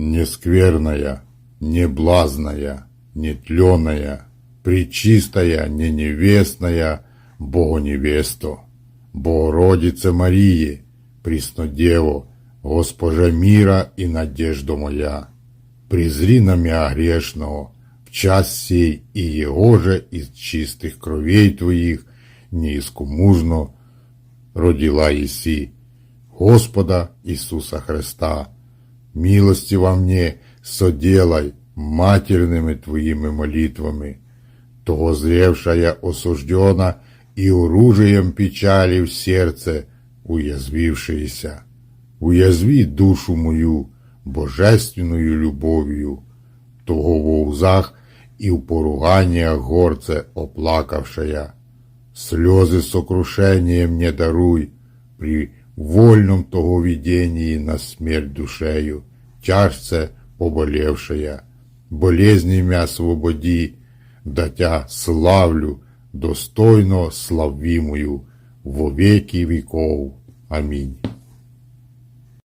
не скверная, не блазная, не тленая, пречистая, не невестная, Богоневесто, Богородице Марії, Преснодево, Госпожа мира и надежда моя, презри на мя грешного, в час сей и его же из чистых кровей Твоих неискомужно родила Иси, Господа Иисуса Христа, милости во мне соделай матерными Твоими молитвами, того зревшая осуждена и оружием печали в сердце уязвившаяся. Уязви душу мою божественною любов'ю, того в узах и в поруганиях горце оплакавшая. Слезы сокрушения мне даруй при вольном того видении на смерть душею, тяжце поболевшая. Болезни мя освободи, да славлю, достойно славимую во веки веков. Амінь.